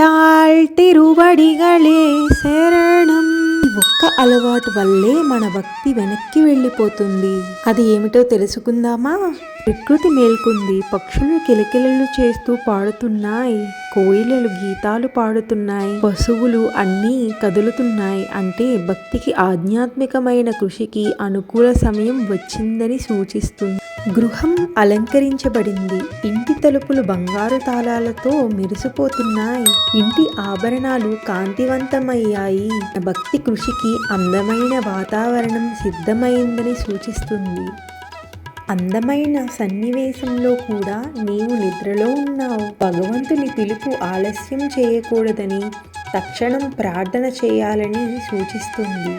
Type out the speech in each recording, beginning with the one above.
ఆడాళ్ తిరువడిగలే శరణం. ఒక్క అలవాటు వల్లే మన భక్తి వెనక్కి వెళ్ళిపోతుంది. అది ఏమిటో తెలుసుకుందామా? ప్రకృతి మేల్కొంది. పక్షులు కిలకిలలు చేస్తూ పాడుతున్నాయి. కోయిలలు గీతాలు పాడుతున్నాయి. పశువులు అన్నీ కదులుతున్నాయి. అంటే భక్తికి ఆధ్యాత్మికమైన కృషికి అనుకూల సమయం వచ్చిందని సూచిస్తుంది. గృహం అలంకరించబడింది. ఇంటి తలుపులు బంగారు తాళాలతో మెరిసిపోతున్నాయి. ఇంటి ఆభరణాలు కాంతివంతమయ్యాయి. భక్తి కృషికి అందమైన వాతావరణం సిద్ధమైందని సూచిస్తుంది. అందమైన సన్నివేశంలో కూడా నీవు నిద్రలో ఉన్నావు. భగవంతుని పిలుపు ఆలస్యం చేయకూడదని తక్షణం ప్రార్థన చేయాలని సూచిస్తుంది.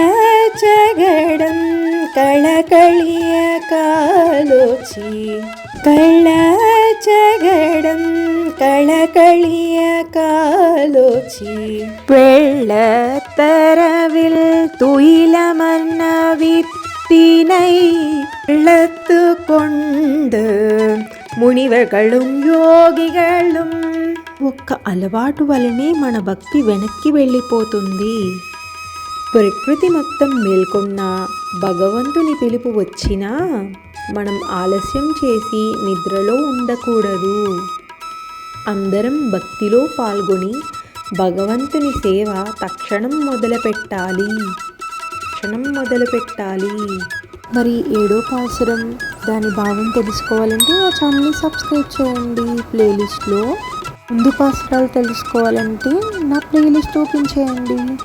കളകളിയ കാലോച്ചി കള്ള ചകടം കളകളിയ കാലോച്ചി വെള്ളത്തരവിൽ തുയിലമർന്ന വിത്തിനൈ വെള്ളത്തു കൊണ്ട് മുനിവകളും യോഗികളും ഒക്കെ അലവാട്ടു వలనే మన భక్తి వెనక్కి వెళ్ళిపోతుంది ప్రకృతి మొత్తం మేల్కొన్నా భగవంతుని పిలుపు వచ్చినా మనం ఆలస్యం చేసి నిద్రలో ఉండకూడదు. అందరం భక్తిలో పాల్గొని భగవంతుని సేవ తక్షణం మొదలుపెట్టాలి. క్షణం మొదలుపెట్టాలి. మరి ఏడో పాసురం దాని భావం తెలుసుకోవాలంటే ఆ ఛానల్ని సబ్స్క్రైబ్ చేయండి. ప్లేలిస్ట్లో ముందు పాసురాలు తెలుసుకోవాలంటే నా ప్లేలిస్ట్ ఓపెన్ చేయండి.